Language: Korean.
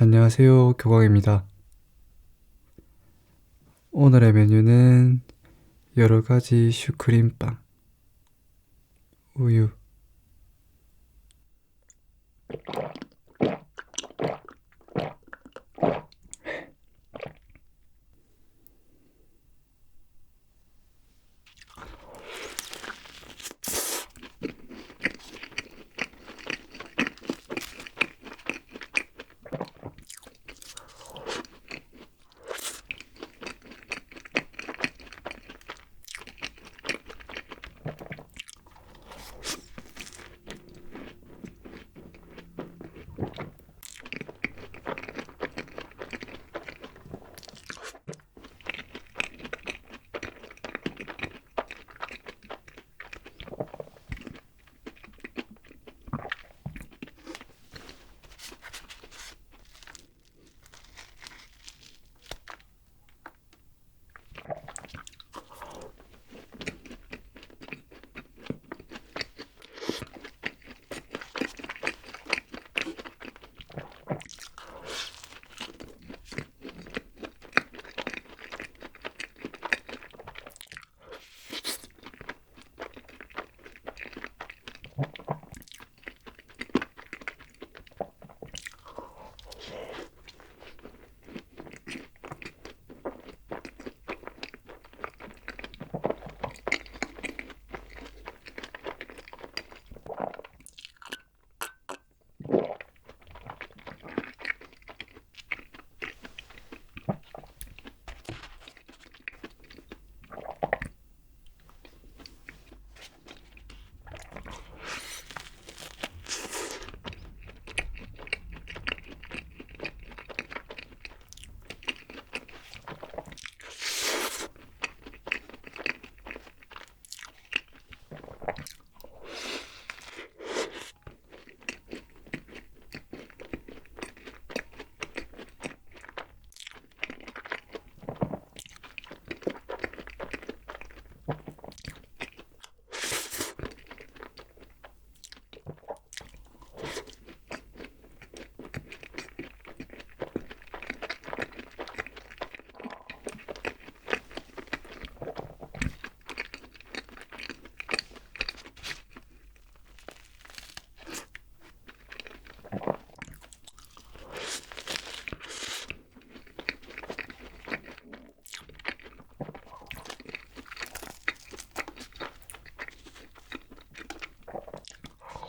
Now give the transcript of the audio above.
안녕하세요. 교광입니다. 오늘의 메뉴는 여러 가지 슈크림빵, 우유,